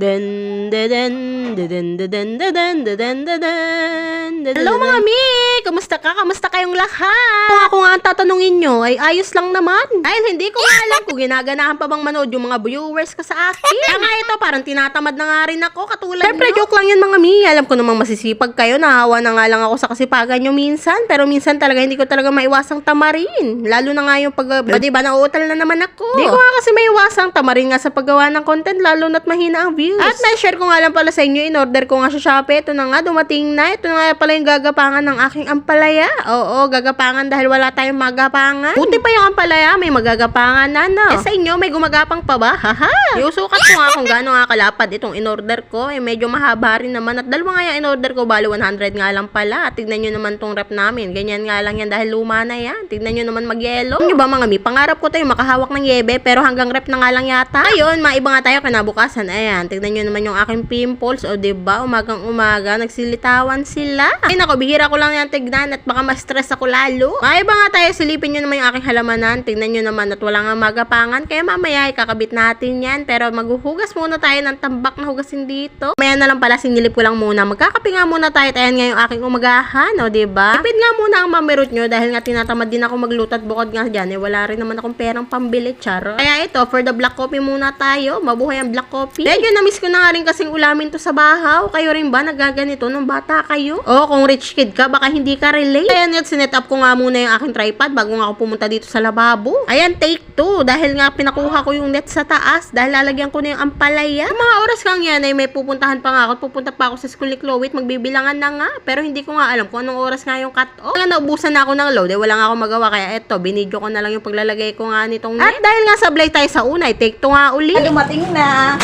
đen đen đen. Hello mga mi! Kamusta ka? Kamusta kayong lahat? Kung ako nga ang tatanungin nyo, ay ayos lang naman. Dahil hindi ko alam kung ginaganahan pa bang manood yung mga viewers ko sa akin. Kaya nga ito, parang tinatamad na nga rin ako katulad Siyempre, joke lang yun mga mi. Alam ko namang masisipag kayo. Nahawa na nga lang ako sa kasipagan nyo minsan. Pero minsan talaga hindi ko talaga maiwasang tamarin. Lalo na nga yung pag... Ba diba, nauutal na naman ako. Hindi ko nga kasi maiwasang tamarin nga sa paggawa ng content lalo na't mahina ang views. At na-share ko nga lang pala sa inyo in-order ko nga sa Shopee. Ito na nga, dumating na. Ito na pala yung gagapangan ng aking ampalaya. Oo, gagapangan dahil wala tayong magapangan. Buti pa yung ampalaya, may magagapangan na, no? Eh sa inyo, may gumagapang pa ba? Haha! Iusukat ko nga kung gaano nga kalapad itong in-order ko. Eh, medyo mahaba rin naman. At dalawa nga yung in-order ko, bali 100 nga lang pala. At tignan nyo naman tong rep namin. Ganyan nga lang yan dahil luma na yan. Tignan nyo naman mag-yellow. Ano ba mga mi? Pangarap ko tayo makahawak ng yebe, pero hanggang rep na nga lang yata. Ayun, maiba nga tayo kinabukasan. Ayan, tignan nyo naman yung aking pimples. O, diba? Umagang umaga, nagsilitawan sila. Ay, nako, bihira ko lang yan tignan at baka ma-stress ako lalo. Maiba nga tayo, silipin nyo naman yung aking halamanan. Tignan nyo naman at wala nga magapangan. Kaya mamaya, ikakabit natin yan. Pero maghuhugas muna tayo ng tambak na hugasin dito. Maya na lang pala, sinilip ko lang muna. Magkakape nga muna tayo. At ayan nga yung aking umagahan, o, diba? Ipid nga muna ang mamirot nyo dahil nga tinatamad din ako magluto at bukod nga dyan. Eh, wala rin naman akong perang pambili, charo. Kaya ito, for the black coffee muna tayo. Mabuhay ang black coffee. Medyo na-miss ko na nga rin kasing ulamin to sa bahaw. Kayo rin ba nagaganito nung bata kayo? Oo, kung rich kid ka, baka hindi ka relate. Ayan, yun, sinet up ko nga muna yung aking tripod bago nga ako pumunta dito sa lababo. Ayan, take two. Dahil nga pinakuha ko yung net sa taas. Dahil lalagyan ko na yung ampalaya. Yung mga oras kang yan ay may pupuntahan pa nga ako. Pupunta pa ako sa school ni Chloe at magbibilangan na nga. Pero hindi ko nga alam kung anong oras nga yung cut off. Kaya naubusan na ako ng load. Eh, wala nga ako magawa. Kaya eto, binidyo ko na lang yung paglalagay ko nga nitong net. At dahil nga sablay tayo sa una, eh, take two nga uli. Dumating na.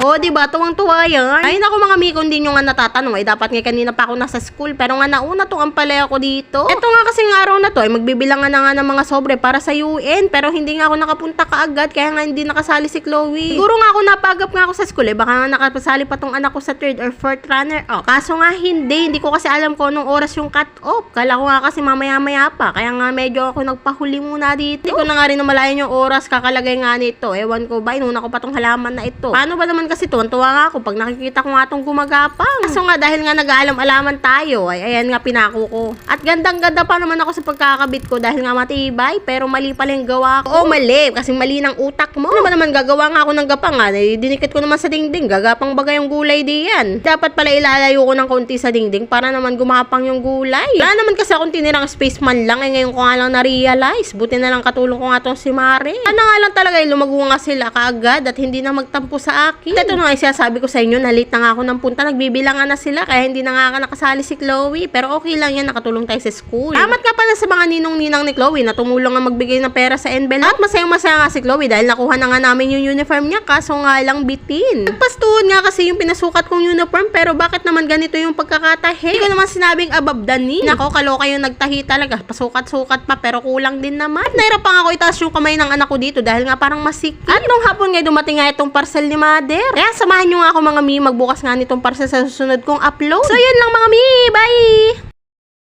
Oo, di ba? Tuwang-tuwa yan. Ay, naku mga miko, hindi nyo nga natatanong. Ay, dapat nga kanina pa ako nasa school. Pero nga nauna tong ampalaya ko dito. Ito nga kasing araw na to, ay magbibilangan na nga ng mga sobre para sa UN. Pero hindi nga ako nakapunta kaagad. Kaya nga hindi nakasali si Chloe. Siguro nga ako napagap nga ako sa school. Eh, baka nga nakapasali pa tong anak ko sa third or fourth runner. Oh, kaso nga hindi. Hindi ko kasi alam kung anong oras yung cut off. Kala ko nga kasi mamaya-maya pa. Kaya nga medyo ako nagpahuli muna dito. Hindi ko na nga rin namalayan yung oras kakalagay nga nito. Ewan ko ba, inuna ko pa tong halaman na ito. Paano ba naman kasi tuwan-tuwa ako pag nakikita ko nga tong gumagapang. Kaso nga dahil nga nag-aalam-alaman tayo, ay ayan nga pinako ko. At gandang-ganda pa naman ako sa pagkakabit ko dahil nga matibay, pero mali pala yung gawa ko. Oo, mali, kasi mali ng utak mo. Ano ba naman gagawa nga ako ng gapangan? Eh, dinikit ko naman sa dingding, gagapang bagay yung gulay di yan. Dapat pala ilalayo ko ng konti sa dingding para naman gumapang yung gulay. Wala naman kasi akong tinirang space man lang, eh ngayon ko nga lang na-realize. Buti na lang katulong ko nga tong si Mare. Ano nga lang talaga, eh, lumago nga sila kaagad at hindi na magtampo sa akin. Ito na nga yung sinasabi ko sa inyo, nalit na nga ako ng punta, nagbibilangan na sila, kaya hindi na nga nakasali si Chloe. Pero okay lang yan, nakatulong tayo sa school. Salamat ka pala sa mga ninong-ninang ni Chloe na tumulong nga magbigay ng pera sa envelope. At masayang-masaya nga si Chloe dahil nakuha na nga namin yung uniform niya, kaso nga lang bitin. Nagpastuhod nga kasi yung pinasukat kong uniform, pero bakit naman ganito yung pagkakatahi? Hindi ko naman sinabing above the knee. Nako, kaloka yung nagtahi talaga. Pasukat-sukat pa, pero kulang din naman. At nahirap nga ako itaas yung kamay ng anak ko dito dahil nga parang masikip. At nung hapon nga dumating nga itong parcel ni Mother. Kaya samahan nyo nga ako mga mi, magbukas nga nitong parcel sa susunod kong upload. So yun lang mga mi, bye!